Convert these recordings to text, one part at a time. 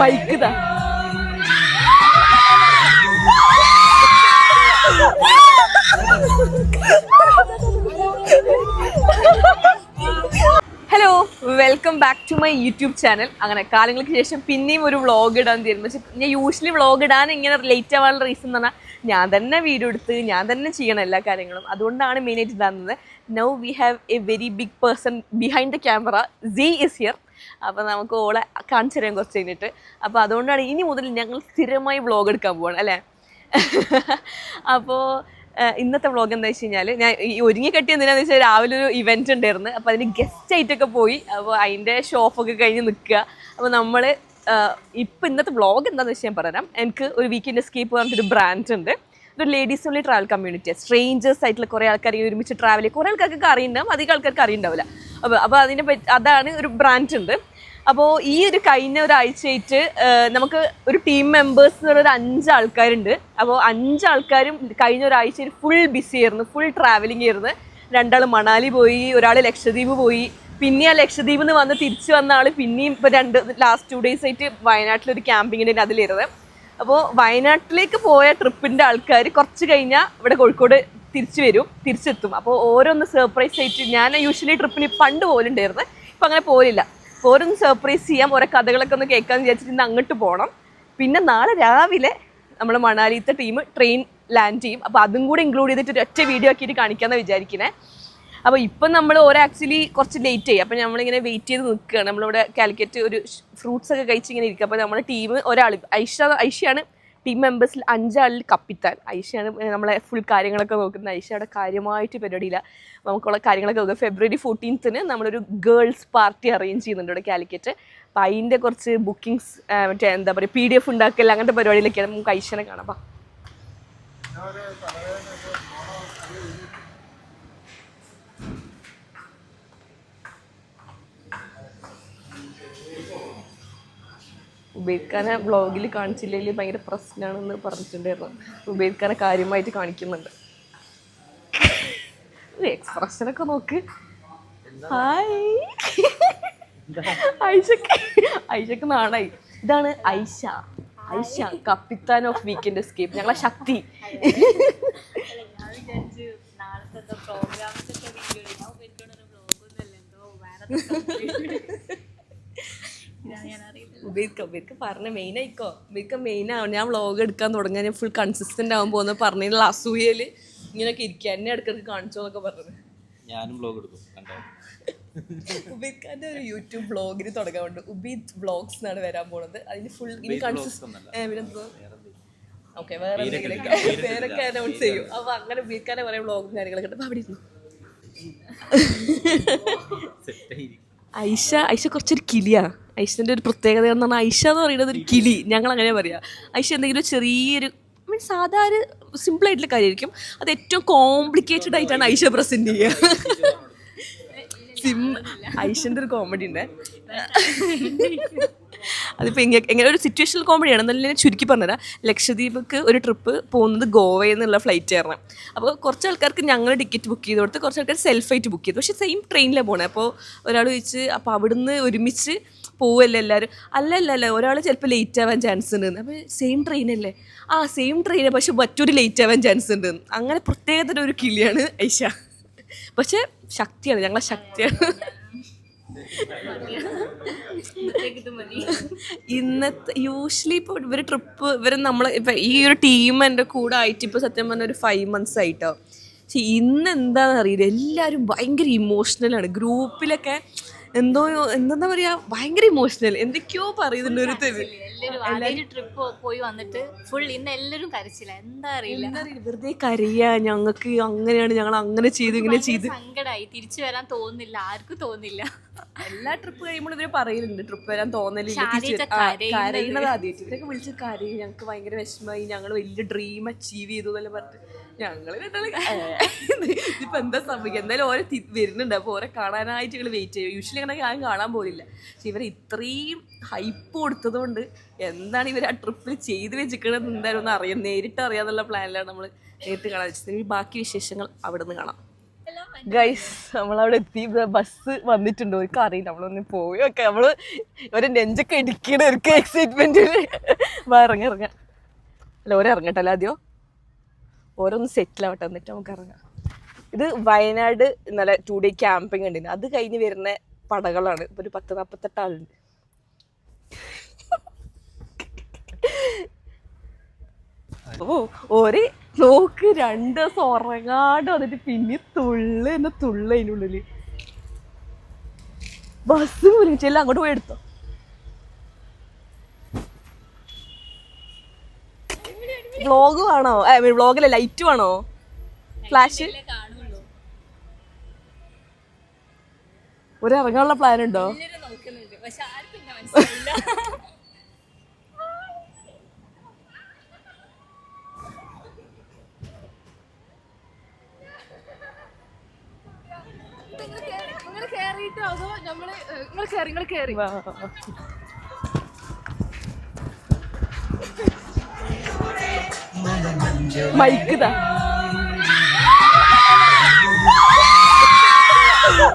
Mic hello welcome back to my YouTube channel. അങ്ങനെ കാലങ്ങൾക്ക് ശേഷം പിന്നെയും ഒരു വ്ളോഗ് ഇടാൻ തീരുമാനിച്ചു. ഞാൻ യൂഷ്വലി വ്ളോഗ് ഇടാൻ ഇങ്ങനെ ലേറ്റ് ആവാനുള്ള റീസൺ എന്ന് പറഞ്ഞാൽ ഞാൻ തന്നെ വീഡിയോ എടുത്ത് ഞാൻ തന്നെ ചെയ്യണം എല്ലാ കാര്യങ്ങളും. അതുകൊണ്ടാണ് മെയിനായിട്ട് ഇതാകുന്നത് now we have a very big person behind the camera she is here അപ്പോൾ നമുക്ക് ഓളെ കാണിച്ചു തരാം കുറച്ച് കഴിഞ്ഞിട്ട്. അപ്പോൾ അതുകൊണ്ടാണ് ഇനി മുതൽ ഞങ്ങൾ സ്ഥിരമായി വ്ളോഗ് എടുക്കാൻ പോവാണ് അല്ലേ? അപ്പോൾ ഇന്നത്തെ വ്ളോഗ് എന്താ വെച്ച് കഴിഞ്ഞാൽ ഞാൻ ഈ ഒരുങ്ങി കെട്ടി എന്തിനാന്ന് വെച്ചാൽ രാവിലെ ഒരു ഇവന്റ് ഉണ്ടായിരുന്നു. അപ്പോൾ അതിന് ഗസ്റ്റ് ആയിട്ടൊക്കെ പോയി. അപ്പോൾ അതിന്റെ ഷോപ്പൊക്കെ കഴിഞ്ഞ് നിൽക്കുക. അപ്പോൾ നമ്മൾ ഇപ്പം ഇന്നത്തെ വ്ളോഗ് എന്താണെന്ന് വെച്ചാൽ ഞാൻ പറയാം എനിക്ക് ഒരു വീക്കെൻഡ് സ്കീപ്പ് പറഞ്ഞിട്ടൊരു ബ്രാൻഡ് ഉണ്ട്. ഇതൊരു ladies only travel community strangers ആയിട്ടുള്ള കുറേ ആൾക്കാർ ഒരുമിച്ച് ട്രാവൽ ചെയ്യും. കുറേ ആൾക്കാർക്കൊക്കെ അറിയുണ്ടാവും അധികം ആൾക്കാർക്ക് അറിയുണ്ടാവില്ല അപ്പോൾ അപ്പോൾ അതിനെ അതാണ് ഒരു ബ്രാൻഡ് ഉണ്ട്. അപ്പോൾ ഈ ഒരു കഴിഞ്ഞ ഒരാഴ്ചയായിട്ട് നമുക്ക് ഒരു ടീം മെമ്പേഴ്സ് എന്ന് പറയുന്ന ഒരു അഞ്ച് ആൾക്കാരുണ്ട് അപ്പോൾ അഞ്ച് ആൾക്കാരും കഴിഞ്ഞ ഒരാഴ്ചയിൽ ഫുൾ ബിസി ആയിരുന്നു ഫുൾ ട്രാവലിംഗ് ആയിരുന്നു. രണ്ടാൾ മണാലി പോയി ഒരാൾ ലക്ഷദ്വീപ് പോയി. പിന്നെ ആ ലക്ഷദ്വീപിൽ നിന്ന് വന്ന് തിരിച്ചു വന്ന ആൾ പിന്നെയും ഇപ്പോൾ രണ്ട് ലാസ്റ്റ് ടു ഡേയ്സ് ആയിട്ട് വയനാട്ടിലൊരു ക്യാമ്പിങ്ങിന്റെ അതിലിരുന്നത് അപ്പോൾ വയനാട്ടിലേക്ക് പോയ ട്രിപ്പിന്റെ ആൾക്കാർ കുറച്ച് കഴിഞ്ഞാൽ ഇവിടെ കോഴിക്കോട് തിരിച്ചു വരും തിരിച്ചെത്തും. അപ്പോൾ ഓരോന്ന് സർപ്രൈസ് ആയിട്ട് ഞാൻ യൂഷ്വലി ട്രിപ്പിന് പണ്ട് പോലുണ്ടായിരുന്നു ഇപ്പം അങ്ങനെ പോലില്ല ഓരോന്ന് സർപ്രൈസ് ചെയ്യാം. ഓരോ കഥകളൊക്കെ ഒന്ന് കേൾക്കാമെന്ന് വിചാരിച്ചിട്ട് ഇന്ന് അങ്ങോട്ട് പോകണം പിന്നെ നാളെ രാവിലെ നമ്മൾ മണാലിത്തെ ടീം ട്രെയിൻ ലാൻഡ് ചെയ്യും. അപ്പോൾ അതും കൂടി ഇൻക്ലൂഡ് ചെയ്തിട്ട് ഒറ്റ വീഡിയോ ആക്കിയിട്ട് കാണിക്കാമെന്ന് വിചാരിക്കുന്നത് അപ്പോൾ ഇപ്പം നമ്മൾ ഓരോ ആക്ച്വലി കുറച്ച് ലേറ്റ് ആയി. അപ്പോൾ നമ്മളിങ്ങനെ വെയിറ്റ് ചെയ്ത് നിൽക്കുകയാണ് നമ്മളിവിടെ കാലിക്കറ്റ് ഒരു ഫ്രൂട്ട്സ് ഒക്കെ കഴിച്ച് ഇങ്ങനെ ഇരിക്കുക അപ്പോൾ നമ്മുടെ ടീം ഒരാൾ ഐഷ ഐഷയാണ് ടീം മെമ്പേഴ്സിൽ അഞ്ചാളിൽ കപ്പിത്താൻ. ഐഷയാണ് നമ്മളെ ഫുൾ കാര്യങ്ങളൊക്കെ നോക്കുന്നത്. ഐഷ അവിടെ കാര്യമായിട്ട് പരിപാടിയില്ല. നമുക്കുള്ള കാര്യങ്ങളൊക്കെ നോക്കുക ഫെബ്രുവരി ഫോർട്ടീൻത്തിന് നമ്മളൊരു ഗേൾസ് പാർട്ടി അറേഞ്ച് ചെയ്യുന്നുണ്ട് ഇവിടെ കാലിക്കറ്റ് അപ്പോൾ അതിന്റെ കുറച്ച് ബുക്കിങ്സ് മറ്റേ എന്താ പറയുക പി ഡി എഫ് ഉണ്ടാക്കൽ അങ്ങനത്തെ പരിപാടിയിലൊക്കെയാണ് നമുക്ക് ഐഷനെ കാണാം. അപ്പം ഉബൈദ് ബ്ലോഗിൽ കാണിച്ചില്ലെങ്കിൽ ഭയങ്കര പ്രശ്നമാണെന്ന് പറഞ്ഞിട്ടുണ്ടായിരുന്നു. ഉബൈദ് ഖാനെ കാര്യമായിട്ട് കാണിക്കുന്നുണ്ട്. എക്സ്പ്രഷനൊക്കെ നോക്ക്. ഹായ്. ഐഷക്ക് ഐഷക്ക് നാണായി. ഇതാണ് ഐഷ. ഐഷ കപ്പിത്താൻ ഓഫ് വീക്കെൻഡ് എസ്കേപ്പ് ഞങ്ങളെ ശക്തി. ഞാൻ ഉപയോഗിക്കാം ഉബൈദ്ക്ക് പറഞ്ഞ മെയിൻ ആയിക്കോ? ഉബൈദ്ക്ക് മെയിൻ ആവും ഞാൻ വ്ളോഗ് എടുക്കാൻ തുടങ്ങാൻ ഞാൻ ഫുൾ കൺസിസ്റ്റന്റ് ആവാൻ പോകുന്ന പറഞ്ഞതിലുള്ള അസൂയയിൽ ഇങ്ങനെയൊക്കെ ഇരിക്കുക എന്നെ ഇടയ്ക്കിടയ്ക്ക് കാണിച്ചോ എന്നൊക്കെ പറഞ്ഞത്. ഞാനും ബ്ലോഗ് എടുക്കും ഉബൈദ് ഖാന്റെ ഒരു യൂട്യൂബ് ബ്ലോഗിന് തുടങ്ങാറുണ്ട് ഉബീദ് ബ്ലോഗ്സ് എന്നാണ് വരാൻ പോണത്. അതിന് ഫുൾ ഇനി ഓക്കെ വേറെ പേരൊക്കെ അനൗൺസ് ചെയ്യും. അപ്പൊ അങ്ങനെ ഉബൈദ് ഖാനെ പറയാൻ വ്ളോഗും കാര്യങ്ങളൊക്കെ ഉണ്ട് അപ്പൊ അവിടെ ഇരുന്നു. ഐഷ ഐഷ കുറച്ചൊരു കിളിയാ. ഐഷന്റെ ഒരു പ്രത്യേകത എന്ന് പറഞ്ഞാൽ ഐഷ എന്ന് പറയുന്നത് ഒരു കിളി. ഞങ്ങൾ അങ്ങനെ പറയാ. ഐഷ എന്തെങ്കിലും ചെറിയൊരു മീൻസ് സാധാരണ സിമ്പിൾ ആയിട്ടുള്ള കാര്യമായിരിക്കും. അത് ഏറ്റവും കോംപ്ലിക്കേറ്റഡ് ആയിട്ടാണ് ഐഷ പ്രസന്റ് ചെയ്യുക സിം ഐഷന്റെ ഒരു കോമഡി ഉണ്ട്. അതിപ്പോൾ എങ്ങനെ എങ്ങനെ ഒരു സിറ്റുവേഷണൽ കോമഡിയാണ് എന്നാലും ഞാൻ ചുരുക്കി പറഞ്ഞുതരാം. ലക്ഷദ്വീപ്ക്ക് ഒരു ട്രിപ്പ് പോകുന്നത് ഗോവയിൽ നിന്നുള്ള ഫ്ലൈറ്റ് ആയിരുന്നു. അപ്പോൾ കുറച്ച് ആൾക്കാർക്ക് ഞങ്ങൾ ടിക്കറ്റ് ബുക്ക് ചെയ്ത് കൊടുത്ത് കുറച്ച് ആൾക്കാർ സെൽഫായിട്ട് ബുക്ക് ചെയ്തു. പക്ഷേ സെയിം ട്രെയിനിലാണ് പോകണേ അപ്പോൾ ഒരാൾ ചോദിച്ച് അപ്പോൾ അവിടുന്ന് ഒരുമിച്ച് പോവല്ലേ എല്ലാവരും അല്ലല്ലല്ല അല്ല അല്ല ഒരാൾ ചിലപ്പോൾ ലേറ്റ് ആവാൻ ചാൻസ് ഉണ്ട്. അപ്പോൾ സെയിം ട്രെയിനല്ലേ ആ സെയിം ട്രെയിൻ പക്ഷെ മറ്റൊരു ലേറ്റ് ആവാൻ ചാൻസ് ഉണ്ട്. അങ്ങനെ പ്രത്യേകതര ഒരു കിളിയാണ് ഐഷ. പക്ഷെ ശക്തിയാണ് ഞങ്ങളെ ശക്തിയാണ്. ഇന്നത്തെ യൂഷ്വലി ഇപ്പോൾ ഇവർ ട്രിപ്പ് ഇവർ നമ്മൾ ഇപ്പം ഈ ഒരു ടീം എന്റെ കൂടെ ആയിട്ട് ഇപ്പോൾ സത്യം പറഞ്ഞ ഒരു ഫൈവ് മന്ത്സ് ആയിട്ടോ. പക്ഷെ ഇന്ന് എന്താണെന്ന് അറിയില്ല. എല്ലാവരും ഭയങ്കര ഇമോഷണലാണ് ഗ്രൂപ്പിലൊക്കെ എന്തോ എന്താ പറയാ ഭയങ്കര ഇമോഷണൽ എന്തൊക്കെയോ പറയുന്നുണ്ട് ഒരു തെര് ആദ്യം ട്രിപ്പ് പോയി വന്നിട്ട് ഫുൾ ഇന്ന് എല്ലാരും കരച്ചില്ല എന്താ അറിയില്ല. വെറുതെ കരയാ. ഞങ്ങൾക്ക് അങ്ങനെയാണ്. ഞങ്ങൾ അങ്ങനെ ചെയ്തു ഇങ്ങനെ ചെയ്തു. സങ്കടായി. തിരിച്ചു വരാൻ തോന്നില്ല ആർക്കും തോന്നില്ല എല്ലാ ട്രിപ്പ് കഴിയുമ്പോൾ ഇവർ പറയുന്നുണ്ട് ട്രിപ്പ് വരാൻ തോന്നലില്ല. കരയുന്നത്. കരയുന്നത് ആദ്യമായിട്ട് ഇവരൊക്കെ വിളിച്ച് കരയും. ഞങ്ങൾക്ക് ഭയങ്കര വിഷമമായി. ഞങ്ങൾ വലിയ ഡ്രീം അച്ചീവ് ചെയ്തു എന്നല്ല പറഞ്ഞിട്ട്. ഞങ്ങൾ ഇപ്പൊ എന്താ സംഭവിക്കുക എന്തായാലും ഓരോ വരുന്നുണ്ട്. അപ്പോൾ ഓരോ കാണാനായിട്ട് ഞങ്ങൾ വെയിറ്റ് ചെയ്യും. യൂഷ്വലി അങ്ങനെ ഞാൻ കാണാൻ പോലില്ല. പക്ഷെ ഇവർ ഇത്രയും ഹൈപ്പ് കൊടുത്തതുകൊണ്ട് എന്താണ് ഇവർ ആ ട്രിപ്പിൽ ചെയ്ത് വെച്ചിരിക്കണത് എന്തായാലും ഒന്ന് അറിയാം. നേരിട്ട് അറിയാന്നുള്ള പ്ലാനിലാണ് നമ്മൾ നേരിട്ട് കാണാൻ വെച്ചത്. ബാക്കി വിശേഷങ്ങൾ അവിടെ നിന്ന് കാണാം ഗൈസ് നമ്മളവിടെ എത്തി. ബസ് വന്നിട്ടുണ്ട്. ഒരു അറിയില്ല. നമ്മളൊന്ന് പോയി ഒക്കെ നമ്മൾ ഒരു നെഞ്ചൊക്കെ ഇടിക്കണ ഒരു എക്സൈറ്റ്മെന്റ് വാ ഇറങ്ങ ഇറങ്ങ. അല്ല ഓരോ ഇറങ്ങട്ടല്ലോ ആദ്യം? ഓരോന്ന് സെറ്റിൽ ആവട്ടെ എന്നിട്ട് നമുക്ക് ഇറങ്ങാം. ഇത് വയനാട് ഇന്നലെ ടു ഡേ ക്യാമ്പിംഗ് ഉണ്ട് അത് കഴിഞ്ഞ് വരുന്ന പടകളാണ്. ഒരു പത്ത് നാൽപ്പത്തെട്ട് ആളുണ്ട്. ഓ ഒരു നോക്ക് രണ്ട് ദിവസം ഉറങ്ങാണ്ട് വന്നിട്ട് പിന്നെ തുള്ളു എന്ന തുള്ള അതിനുള്ളിൽ. ബസ് വിളിച്ചില്ല അങ്ങോട്ട് പോയി എടുത്തോ. വ്ളോഗ് വേണോ വ്ളോഗിലെ ലൈറ്റ് വേണോ ഫ്ലാഷ്? ഒരു ഇറങ്ങാനുള്ള പ്ലാൻ ഉണ്ടോ നിങ്ങൾ കേറി. നിങ്ങൾ കേറി വാ. മൈക്ക് താ ഹലോ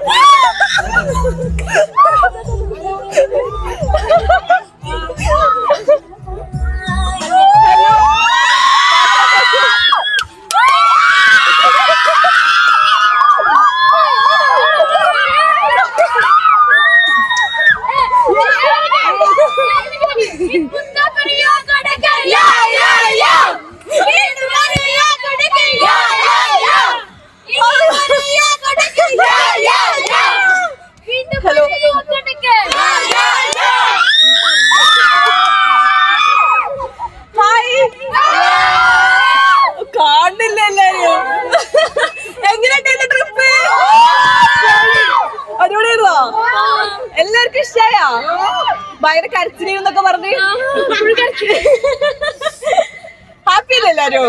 ഹാപ്പി അല്ലേ എല്ലാരും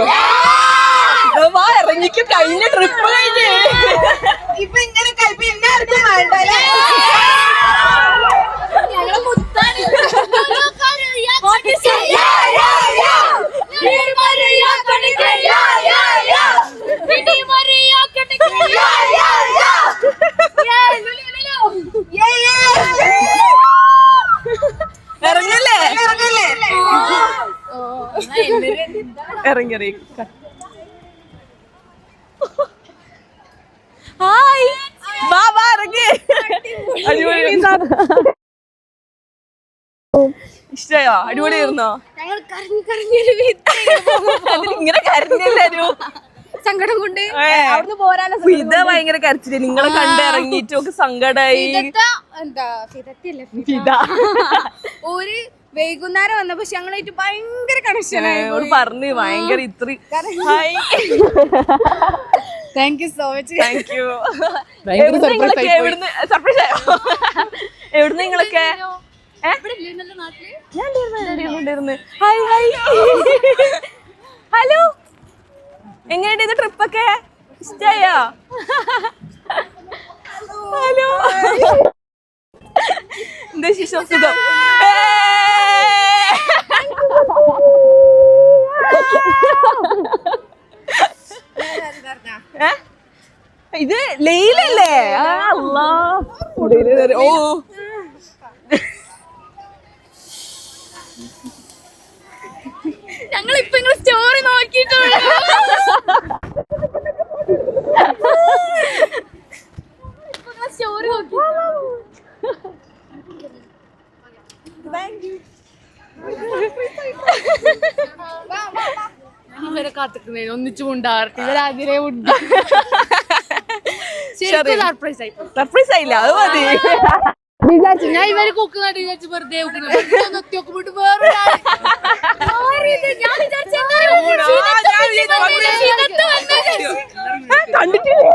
വാ ഇറങ്ങിക്കും കഴിഞ്ഞ ട്രിപ്പ് കഴിഞ്ഞ്. ഇപ്പൊ ഇങ്ങനെ പിന്നെ ആർക്കും വേണ്ടല്ലേ ഞങ്ങളെ മുത്താണ്. ഇറങ്ങല്ലേ ഇറങ്ങി ഇറങ്ങി ഹായ്. വാ വാ ഇറങ്ങി. അടിപൊളി ഇഷ്ടയോ? അടിപൊളിയായിരുന്നോ ഞങ്ങൾ കരഞ്ഞു കരഞ്ഞൊരു ഇങ്ങനെ കരഞ്ഞെല്ലാരും സങ്കടം കൊണ്ട്. അവിടുന്ന് പോരാനുള്ള ഫിദ ഭയങ്കര കരച്ചിൽ. നിങ്ങളെ കണ്ട് ഇറങ്ങിയിട്ട് ഒക്കെ സങ്കടായി. എന്താ ഫിതത്തില്ല ഫിത ഒരു വൈകുന്നേരം വന്നപ്പോ ഞങ്ങളായിട്ട് ഭയങ്കര കണക്ഷൻ ആയിട്ട് പറഞ്ഞു ഭയങ്കര ഇത്ര thank you so much thank you എവിടുന്ന് സർപ്രൈസ് ആയോ? എവിടുന്ന് നിങ്ങളൊക്കെ? ഹലോ? എങ്ങനെയുണ്ട് ഇത് ട്രിപ്പൊക്കെ? ഇഷ്ടയോ? ഹലോ? എന്താ ശിശു സുഖം ഇത് ലെയിലല്ലേ അല്ലാ ഓ ഞങ്ങൾ ഇപ്പൊ നിങ്ങളെ സ്റ്റോറി നോക്കിയിട്ടുള്ളൂ സ്റ്റോറി നോക്കി ഇവരെ കാത്തിക്കുന്നതിന് ഒന്നിച്ചു ഉണ്ടാകട്ടെ ഇവരാദ്യമേ ഉണ്ട്. സർപ്രൈസ് ആയി. സർപ്രൈസ് ആയില്ല? അത് മതി. വിചാരിച്ചു ഞാൻ ഇവരെ കുക്കുന്ന വിചാരിച്ചു വെറുതെ നോക്കിയോക്കുമ്പോട്ട് വേറെ കണ്ടിട്ടില്ലേ?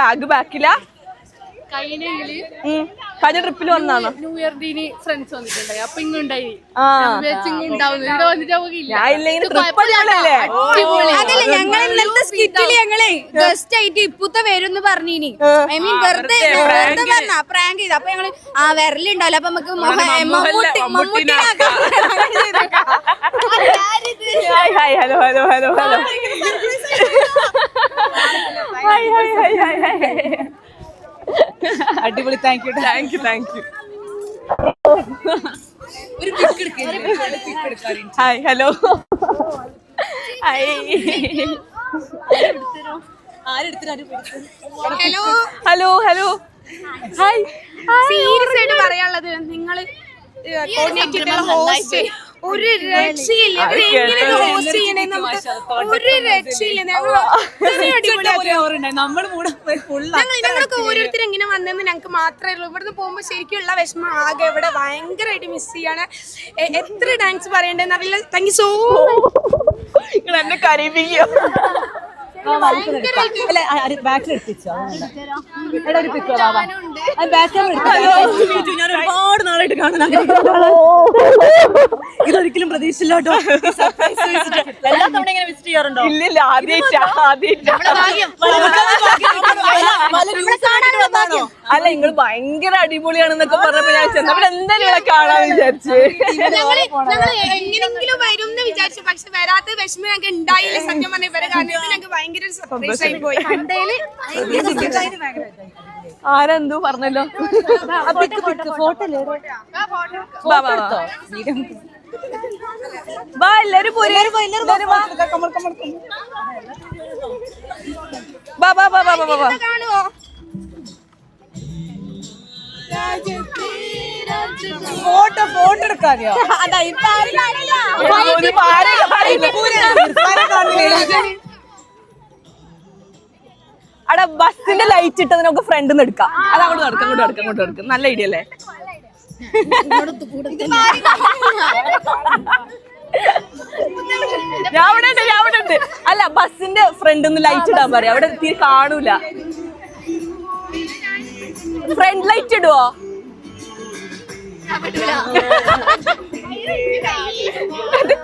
ബാഗ് ബാക്കില്ല കഴിഞ്ഞ ട്രിപ്പിൽ വന്നാണ് ന്യൂ ഇയർ ഡീന് ഫ്രണ്ട്സ് വന്നിട്ടുണ്ടായി. അപ്പൊ ഇങ്ങുണ്ടായി അതല്ല ഞങ്ങൾ ഇന്നലത്തെ സ്കിറ്റിൽ ഞങ്ങളെ ഗസ്റ്റ് ആയിട്ട് ഇപ്പുത്തെ വരും പറഞ്ഞിനി. ഐ മീൻ വെറുതെ വെറുതെ പറഞ്ഞ പ്രാങ്ക് ചെയ്ത്. അപ്പൊ ഞങ്ങൾ ആ വിരലുണ്ടാവില്ല അപ്പൊ നമുക്ക് Mammootty Mammootty hi hi hello hello hello hello hi hi hi hi hi അടിപൊളി thank you thank you thank you hi hello hi hello hello hello hi serious ആയിട്ട് പറയാനുള്ളത് നിങ്ങൾ കോർഡിനേറ്റ് ചെയ്തിട്ടുള്ള ഹോസ്റ്റ് ഒരു രക്ഷയില്ല. ഇവരെങ്ങനെ ഹോസ്റ്റ് ചെയ്യണേ? നമുക്ക് ഒരു രക്ഷയില്ല. ഞങ്ങളൊക്കെ ഓരോരുത്തരും എങ്ങനെ വന്നെന്ന് ഞങ്ങൾക്ക് മാത്രമേ ഉള്ളൂ. ഇവിടുന്ന് പോകുമ്പോൾ ശരിക്കുള്ള വിഷമം ആകെ ഇവിടെ ഭയങ്കരമായിട്ട് മിസ് ചെയ്യാണ്. എത്ര ഡാൻസ് പറയണ്ടെന്ന് അറിയില്ല. താങ്ക് യു സോ നിങ്ങൾ എന്നെ കരയിപ്പിക്കോ ബാക്കിൽ എടാ ഒരു പിക്കോ ബാക്കിൽ ഞാൻ ഒരുപാട് നാളായിട്ട് കാണാൻ ഇതൊരിക്കലും സർപ്രൈസ് എല്ലാ തവണ ഇങ്ങനെ ചെയ്യാറുണ്ടോ? ഇല്ലില്ല ആദ്യമായിട്ടാ അല്ല നിങ്ങൾ ഭയങ്കര അടിപൊളിയാണെന്നൊക്കെ പറഞ്ഞപ്പോ ഞാൻ ചെന്നപ്പോൾ എന്തായാലും ഇവിടെ കാണാൻ വിചാരിച്ചു. എങ്ങനെങ്കിലും വരും എന്ന് വിചാരിച്ചു. പക്ഷെ വരാത്ത വിഷമം ഞങ്ങൾക്ക് ഉണ്ടായില്ല സത്യം പറഞ്ഞ ഇവരെ കാരണം ഞങ്ങൾക്ക് ഭയങ്കര ഒരു സർപ്രൈസ് ആയി പോയി. കണ്ടേൽ ആരെന്തോ പറഞ്ഞല്ലോ? ഫോട്ടോ വാ, വാ, എല്ലാരും പോര്. എല്ലാരും വാ. വാ. വാ. വാ വാ വാ വാ വാ കാണുവോ ഫോട്ടോ ഫോട്ടോ എടുക്കാതെയോ? കാണില്ല. അവിടെ ബസ്സിന്റെ ലൈറ്റ് ഇട്ടത് നമുക്ക് ഫ്രണ്ട് നിന്ന് എടുക്കാം. അത് അങ്ങോട്ട് നടക്കാം അങ്ങോട്ട് നടക്കാം അങ്ങോട്ട് നടക്കാം. നല്ല ഐഡിയ അല്ലേ? ഞാൻ അവിടെ ഉണ്ട് ഞാൻ അവിടെ ഉണ്ട്. അല്ല ബസ്സിന്റെ ഫ്രണ്ട് ഒന്ന് ലൈറ്റ് ഇടാൻ പറയാം. അവിടെ തീരെ കാണൂല. ഫ്രണ്ട് ലൈറ്റ് ഇടുവോ?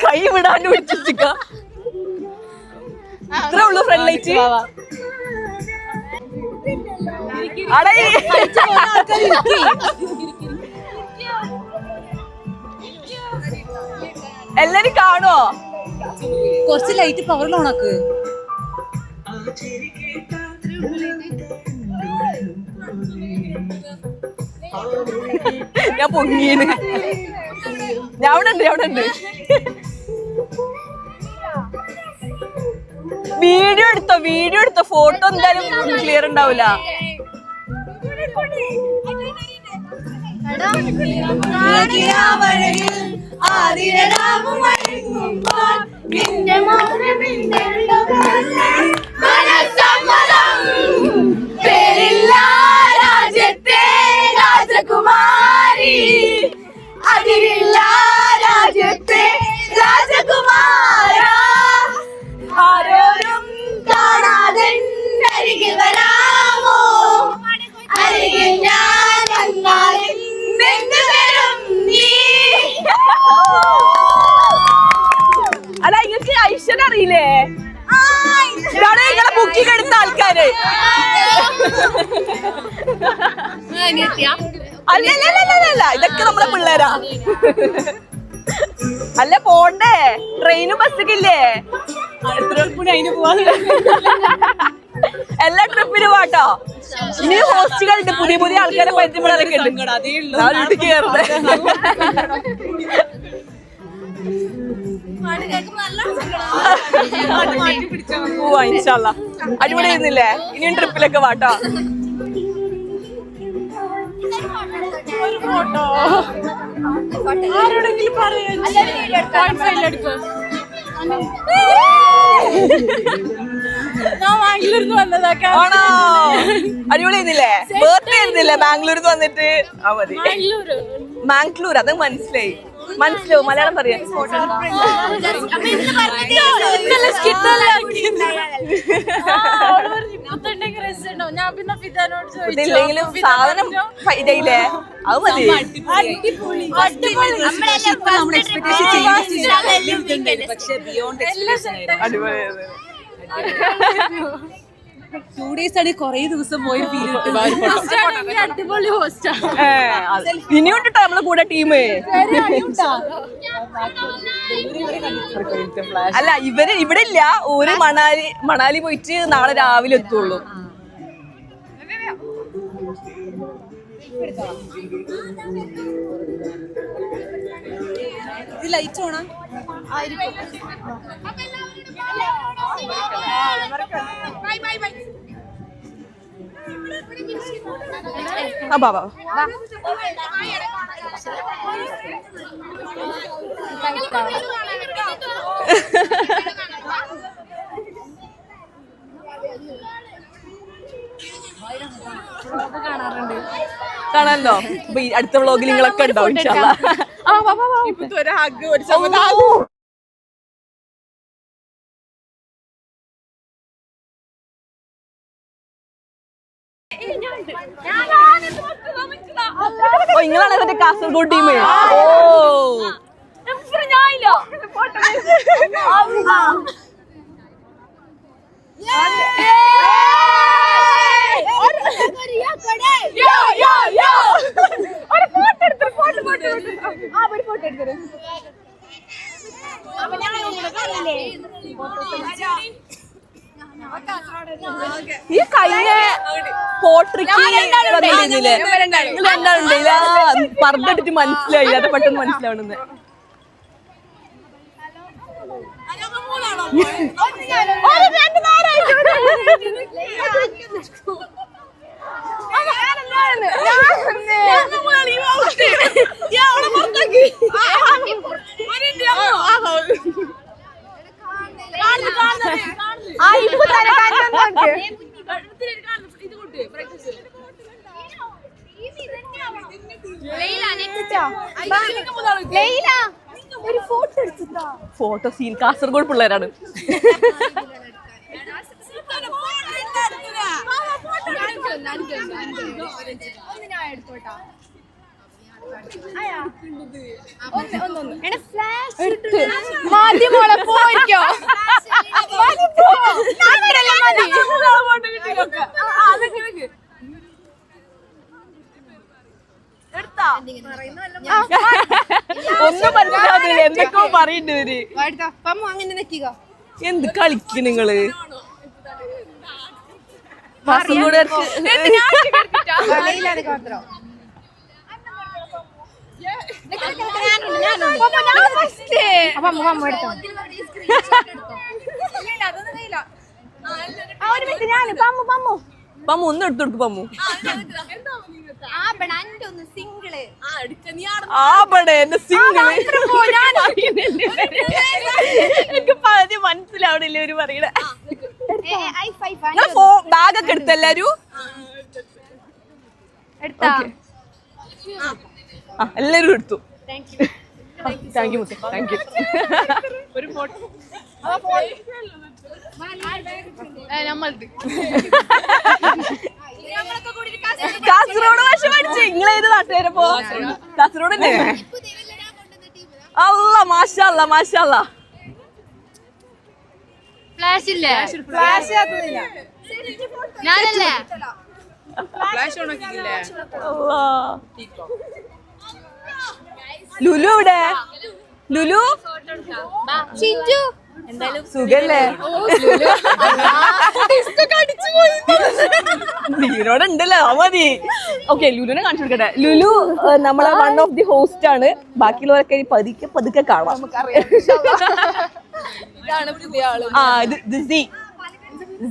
കൈ വിടാണ്ട് പിടിച്ചിരിക്ക ഇത്രേ ഉള്ളു ഫ്രണ്ട് ലൈറ്റ് അടേ. എല്ലാരും കാണുവോ? കുറച്ച് ലൈറ്റ് പവർ ഓണാക്ക് ഞാൻ പൊങ്ങിയത് ഞാൻ അവിടെ ഉണ്ട് അവിടെ ഉണ്ട്. വീഡിയോ എടുത്തോ വീഡിയോ എടുത്തോ. ഫോട്ടോ എന്തായാലും ക്ലിയർ ഉണ്ടാവില്ല രാജ്യത്തെ രാജകുമാരി. അതിരില്ല രാജ്യത്തെ രാജകുമാര. ആരോരും കാണാതെ അരികിൽ വരാമോ അരികിൽ ഞാൻ വന്നാലും നിന്ന് വരും നീ അല്ല നിങ്ങൾക്ക് ഐശ്വര്യ അറിയില്ലേ ഇതാണ് നിങ്ങളെ ബുക്കിംഗ് എടുത്ത ആൾക്കാര്. അല്ല അല്ല അല്ല, അല്ല, അല്ല. ഇതൊക്കെ നമ്മളെ പിള്ളേരാ. അല്ല പോണ്ടേ? ട്രെയിനും ബസ്സൊക്കെ ഇല്ലേ? എല്ലാ ട്രിപ്പിനും പോട്ടോ ഇനി ഹോസ്റ്റുകളുണ്ട് പുതിയ പുതിയ ആൾക്കാരെ പരിചയപ്പെടാനൊക്കെ ഉണ്ട്. അതേ ഉള്ളൂ. കയറുന്നത് പോവാ ഇൻഷാല്ല അടിപൊളിയായിരുന്നില്ലേ? ഇനിയും ട്രിപ്പിലൊക്കെ വാട്ടോ ആരോടെങ്കിലും പറയാൻ ഞാൻ ബാംഗ്ലൂരിൽ വന്നതാക്കാം ആണോ? അടിപൊളിയായിരുന്നില്ലേ? ബർത്ത്ഡേ ആയിരുന്നില്ലേ ബാംഗ്ലൂരിൽ നിന്ന് വന്നിട്ട്? ആ മതി. ബാംഗ്ലൂർ അത് മനസ്സിലായി. മനസ്സിലാവും. മലയാളം പറയാം. ഇതില്ലെങ്കിലും സാധനം ഇതയില്ലേ? അത് മതി. പക്ഷെ ബിയോണ്ട് അടിപൊളിയായിരുന്നു. ടു ഡേയ്സ് ആണ് കൊറേ ദിവസം പോയി ഫീൽ അടിപൊളി ഹോസ്റ്റാണ് ഇനിയുണ്ട് നമ്മളെ കൂടെ ടീം അല്ല ഇവർ ഇവിടെ ഇല്ല. ഒരു മണാലി മണാലി പോയിട്ട് നാളെ രാവിലെ എത്തുള്ളൂ. ഇത് ലൈറ്റ് ഓണാ ആ ബാ ബാ കാണാനല്ലോ അപ്പൊ ഈ അടുത്ത വ്ളോഗിൽ നിങ്ങളൊക്കെ ഉണ്ടാവും ഇൻഷാല്ലാ. ഒരു ഹഗ് ഒരു ഓ നിങ്ങളാണ് മറ്റേ കാസർഗോഡ് ടീം ഓ. ഈ കഴിഞ്ഞ പോട്രിക്ക് വന്നിരുന്നില്ലേ നിങ്ങൾ പറഞ്ഞിട്ട് മനസ്സിലായില്ല. അത് പെട്ടെന്ന് മനസ്സിലാവണെന്ന് ആ ഇപ്പൊ തന്നെ കാണിച്ചു ലൈല ഒരു ഫോട്ടോ എടുത്തിട്ടാ. ഫോട്ടോ സീൻ കാസർഗോഡ് പിള്ളേരാണ് മതി മോളെ പോയിക്കോ മതി പോ. നാട്ടിലല്ലേ മതി. ഒന്നും മനസ്സിലാവുന്നില്ല എന്തൊക്കെയോ നെക്കിക്കോ. എന്ത് കളിക്കും നിങ്ങൾ? കാസർഗോഡുകാർക്ക് ഞാൻ പമ്മു പമ്മു. പമ്മു ഒന്ന് എടുത്തു കൊടുക്കും പമ്മു എന്റെ സിംഗിൾ. എനിക്ക് പകുതി മനസ്സിലാവണില്ല ഒരു പറയണേ. ബാഗൊക്കെ എടുത്ത എല്ലാരും? എടുത്താ ആ എല്ലാരും എടുത്തു. താങ്ക് യു താങ്ക് യു നമ്മളത് കാസർഗോഡ് ഭാഷ പഠിച്ചു. നിങ്ങൾ ഏത് നാട്ടുകാരെ പോ കാസർഗോഡ് തന്നെ അല്ല മാഷല്ല മാഷല്ല ഫ്ലാഷ് ഇല്ലേ ഫ്ലാഷ് ലുലു ഇവിടെ ലുലു? ചിഞ്ചു. സുഖല്ലേ? ഉണ്ടല്ലോ ആ മതി ഓക്കെ ലുലുനെ കാണിച്ചു കൊടുക്കട്ടെ. ലുലു നമ്മളെ വൺ ഓഫ് ദി ഹോസ്റ്റ് ആണ്. ബാക്കിയുള്ളവരൊക്കെ പതുക്കെ പതുക്കെ കാണാം. ആ ഇത് സി.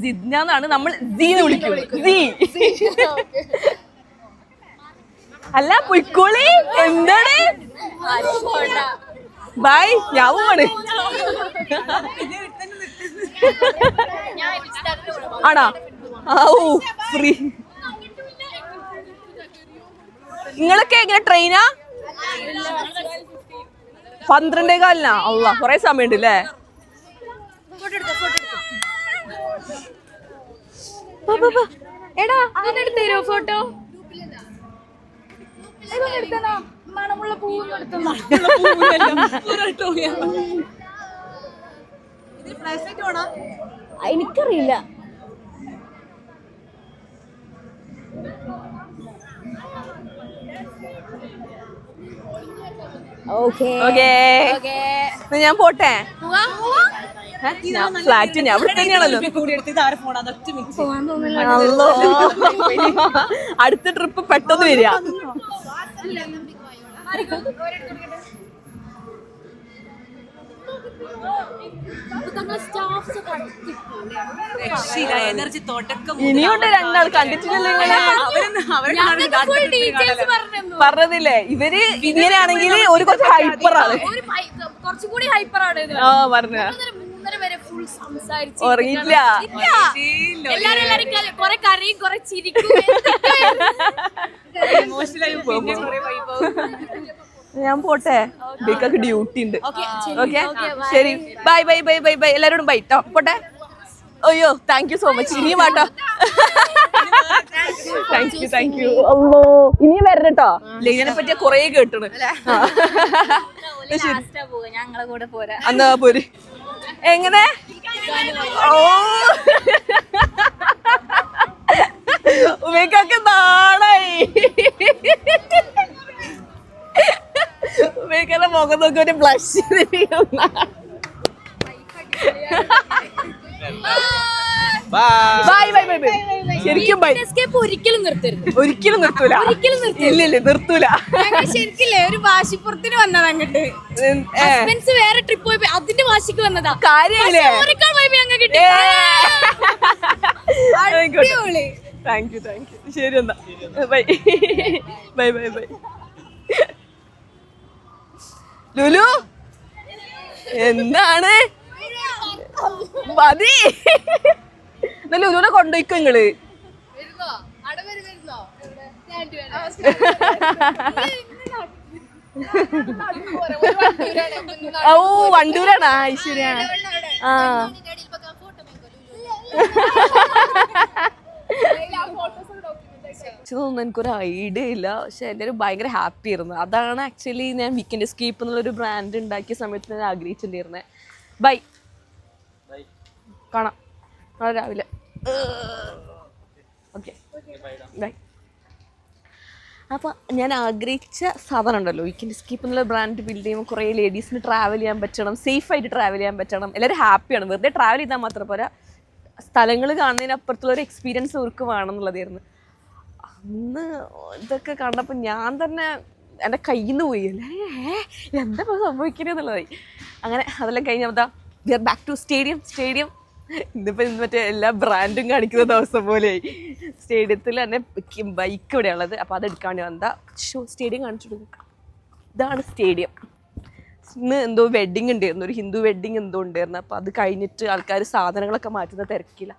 സിദ്നാന്നാണ് നമ്മൾ സി എന്ന് വിളിക്കും സി. അല്ല പൊയ്ക്കോളി എന്താണ്? ബൈ ഞാൻ പോവാണ് ആണോ? ഔ ഫ്രീ നിങ്ങളൊക്കെ എങ്ങനെ ട്രെയിനാ പന്ത്രണ്ടേ കാലിനാ അല്ല കുറെ സമയമുണ്ട് അല്ലേ. എടാ ഇതൊന്ന് എടുത്ത് ഫോട്ടോ? എടുത്തണോ മണമുള്ള പൂവ് എനിക്കറിയില്ല. ഓക്കേ. ഓക്കേ. എന്നാ ഞാൻ പോട്ടെ? ഫ്ലാറ്റ് ഞാൻ അവിടെ തന്നെയാണല്ലോ. അടുത്ത ട്രിപ്പ് പെട്ടെന്ന് വരിക. എനർജി തുടക്കം ഇനിയുണ്ട് രണ്ടാൾ കണ്ടിട്ടില്ലല്ലോ പറഞ്ഞതില്ലേ ഇവർ ഇങ്ങനെയാണെങ്കിൽ ഒരു കുറച്ച് ഹൈപ്പറാണ് കുറച്ചുകൂടി ഹൈപ്പറാണ് ആ പറഞ്ഞ. ഉറങ്ങിയില്ല എല്ലാരും എല്ലാരും കുറെ കരയും കുറെ ചിരിക്കും. ഞാൻ പോട്ടെ. ബിക്കക്ക് ഡ്യൂട്ടി ഉണ്ട്. ഓക്കെ ശരി. Bye bye bye bye bye എല്ലാരോടും ബൈ ട്ടോ. പോട്ടെ? അയ്യോ താങ്ക് യു സോ മച്ച് ഇനിയും വാട്ടോ. താങ്ക് യു താങ്ക് യു അല്ലോ ഇനിയും വരണട്ടോ ലൈനെ പറ്റിയ കൊറേ കേട്ടണ്. ലാസ്റ്റാ പോവുക. ഞങ്ങളെ കൂടെ പോരാ. അന്നാ പോര്. എങ്ങനെ? ഓ. ഉമേക്കൊക്കെ നാളായി ഉമേക്കന്റെ മുഖം നോക്കി ഒരു blush bye bye bye bye ശരിക്കും ബൈ എസ്കേപ്പ് ഒരിക്കലും നിർത്തരുത്. ഒരിക്കലും നിർത്തൂല. ഇല്ല ഇല്ല നിർത്തൂല. ശരിക്കില്ലേ ഒരു വാശിപ്പുറത്തിന് വന്നത് അങ്ങോട്ട്. ഉം, വേറെ ട്രിപ്പ് പോയി അതിന്റെ വാശിക്ക് വന്നതാ. കാര്യമില്ലേ ഓറിക്കാൻ പോയപ്പോ ഞങ്ങൾ കിട്ടി. അടിപൊളി. താങ്ക് യു താങ്ക് യു ശരി എന്നാ. Bye bye bye bye Lulu എന്താണ്? മതി. എന്നാ ലുലുനെ കൊണ്ടുപോയിക്കോ നിങ്ങൾ. ഓ വണ്ടൂരാണ്. ഐശ്വര്യ ആ. തോന്നുന്നു എനിക്കൊരു ഐഡിയ ഇല്ല. പക്ഷെ എല്ലാവരും ഭയങ്കര ഹാപ്പി ആയിരുന്നു. അതാണ് ആക്ച്വലി ഞാൻ വീക്കെൻഡ് സ്കീപ്പ് എന്നുള്ളൊരു ബ്രാൻഡ് ഉണ്ടാക്കിയ സമയത്ത് ഞാൻ ആഗ്രഹിച്ചിട്ടുണ്ടായിരുന്നത് ബൈ കാണാം. നാളെ രാവിലെ. ഓക്കെ. ബൈ. അപ്പോൾ ഞാൻ ആഗ്രഹിച്ച സാധനം ഉണ്ടല്ലോ വീക്കെൻഡ് സ്കീപ്പ് എന്നുള്ള ബ്രാൻഡ് ബിൽഡ് ചെയ്യുമ്പോൾ കുറേ ലേഡീസിന് ട്രാവൽ ചെയ്യാൻ പറ്റണം സേഫായിട്ട് ട്രാവൽ ചെയ്യാൻ പറ്റണം. എല്ലാവരും ഹാപ്പിയാണ് വെറുതെ ട്രാവൽ ചെയ്താൽ മാത്രം പോരാ. സ്ഥലങ്ങൾ കാണുന്നതിനപ്പുറത്തുള്ള ഒരു എക്സ്പീരിയൻസ് അവർക്ക് വേണം എന്നുള്ളതായിരുന്നു അന്ന് ഇതൊക്കെ കണ്ടപ്പോൾ ഞാൻ തന്നെ എന്റെ കയ്യിൽ നിന്ന് പോയി. അല്ലേ? എന്താ സംഭവിക്കണേ എന്നുള്ളതായി അങ്ങനെ അതെല്ലാം കഴിഞ്ഞാൽ എന്താ we are back to stadium stadium ഇന്നിപ്പോൾ ഇന്ന് മറ്റേ എല്ലാ ബ്രാൻഡും കാണിക്കുന്ന ദിവസം പോലെയായി സ്റ്റേഡിയത്തിൽ തന്നെ ബൈക്ക് ഇവിടെ ഉള്ളത് അപ്പോൾ അത് എടുക്കാൻ വേണ്ടി വന്നതാ. ഷോ സ്റ്റേഡിയം കാണിച്ചു കൊടുക്കാം. ഇതാണ് സ്റ്റേഡിയം ഇന്ന് എന്തോ വെഡിങ് ഉണ്ടായിരുന്നു. ഒരു ഹിന്ദു വെഡിങ് എന്തോ ഉണ്ടായിരുന്നു. അപ്പോൾ അത് കഴിഞ്ഞിട്ട് ആൾക്കാർ സാധനങ്ങളൊക്കെ മാറ്റുന്ന തിരക്കില്ല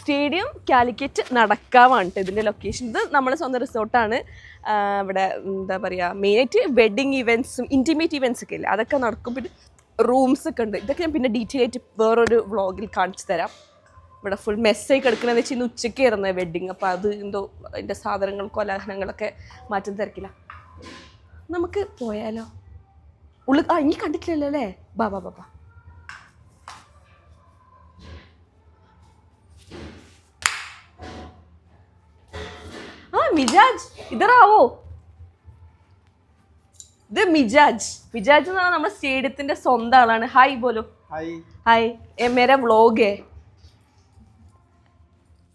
സ്റ്റേഡിയം കാലിക്കറ്റ് നടക്കാവാണ് ഇതിന്റെ ലൊക്കേഷൻ ഇത് നമ്മുടെ സ്വന്തം റിസോർട്ടാണ് ഇവിടെ എന്താ പറയുക മെയിനായിട്ട് വെഡിങ് ഇവന്റ്സും ഇന്റിമേറ്റ് ഇവന്റ്സ് ഒക്കെ ഇല്ലേ? അതൊക്കെ നടക്കും. പിന്നെ റൂംസ് ഒക്കെ ഉണ്ട്. ഇതൊക്കെ ഞാൻ പിന്നെ ഡീറ്റെയിൽ ആയിട്ട് വേറൊരു വ്ളോഗിൽ കാണിച്ചു തരാം. ഇവിടെ ഫുൾ മെസ്സേജ് എടുക്കണമെന്ന് വെച്ചാൽ ഇന്ന് ഉച്ചയ്ക്ക് ആയിരുന്നു വെഡിങ് അപ്പോൾ അത് എന്തോ അതിന്റെ സാധനങ്ങൾ കോലാഹലങ്ങളൊക്കെ മാറ്റം തിരക്കില്ല. നമുക്ക് പോയാലോ? ഉള്ളു ആ ഇനി കണ്ടിട്ടില്ലല്ലോ അല്ലേ? ബാ ബാ ബാ ആ മിജാജ് ഇതറാവോ? ഇത് മിജാജ്. മിജാജ് എന്ന് പറഞ്ഞാൽ നമ്മുടെ സ്റ്റേഡിയത്തിന്റെ സ്വന്തം ആളാണ്. ഹായ് ബോലു. ഹായ് ഹായ് എ മേര വ്ലോഗ്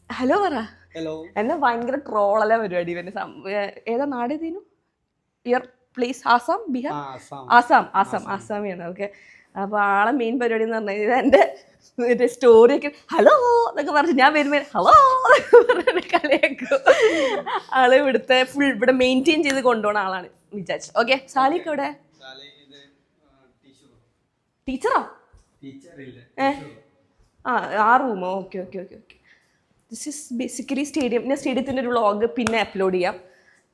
ഹലോ പറ. ഹലോ എന്നെ ഭയങ്കര ട്രോളല പരിപാടി ഇവന്റെ ഏതാ ഇതിനു ഇയർ പ്ലീസ് ആസാം ബിഹാർ ആസാം ആസാം ആസാമിയാണ് ഓക്കെ അപ്പോൾ ആളെ മെയിൻ പരിപാടി എന്ന് പറഞ്ഞാൽ ഇത് മറ്റേ സ്റ്റോറിയൊക്കെ ഹലോ എന്നൊക്കെ പറഞ്ഞു ഞാൻ വരുമ്പോൾ ഹലോ കളിയാക്കും. ആൾ ഇവിടുത്തെ ഫുൾ ഇവിടെ മെയിന്റെയിൻ ചെയ്ത് കൊണ്ടുപോകുന്ന ആളാണ് വിചാരിച്ചു. ഓക്കെ സാലിക്ക് ഇവിടെ ടീച്ചറോ ഏ? ആ ആ റൂമോ okay okay okay okay this is basically stadium ഞാൻ സ്റ്റേഡിയത്തിന്റെ ഒരു വ്ളോഗ് പിന്നെ അപ്ലോഡ് ചെയ്യാം.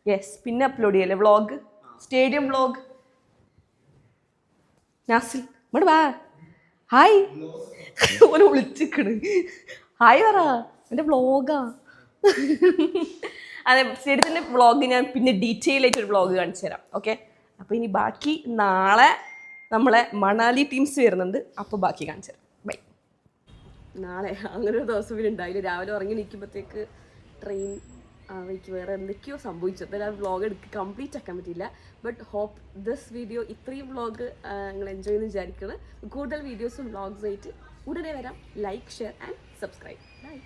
യെസ് പിന്നെ അപ്ലോഡ് ചെയ്യല്ലേ വ്ളോഗ് സ്റ്റേഡിയം വ്ളോഗ് നാസിൽ ഇങ്ങോട്ട് വാ. ഹായ്. ഓനെ വിളിച്ചിക്കണ്. ഹായ് പറ. എന്റെ വ്ളോഗാ അതെ ശരിത്തിന്റെ വ്ളോഗ് ഞാൻ പിന്നെ ഡീറ്റെയിൽ ആയിട്ട് ഒരു വ്ളോഗ് കാണിച്ചു തരാം. ഓക്കെ അപ്പോൾ ഇനി ബാക്കി നാളെ നമ്മളെ മണാലി ടീംസ് വരുന്നുണ്ട്. അപ്പോൾ ബാക്കി കാണിച്ചു തരാം. ബൈ നാളെ അങ്ങനെ ഒരു ദിവസം പിന്നെ ഉണ്ടായില്ല. രാവിലെ ഉറങ്ങി നിൽക്കുമ്പോഴത്തേക്ക് ട്രെയിൻ വഴിക്ക് വേറെ എന്തൊക്കെയോ സംഭവിച്ചു. അപ്പോൾ ആ വ്ളോഗ് എടുക്ക് കംപ്ലീറ്റ് ആക്കാൻ പറ്റിയില്ല. ബട്ട് ഹോപ്പ് ദിസ് വീഡിയോ ഇത്രയും വ്ളോഗ് നിങ്ങൾ എൻജോയ് ചെയ്യുന്നു വിചാരിക്കുന്നത് കൂടുതൽ വീഡിയോസും വ്ളോഗ്സും ആയിട്ട് ഉടനെ വരാം. Like share and subscribe bye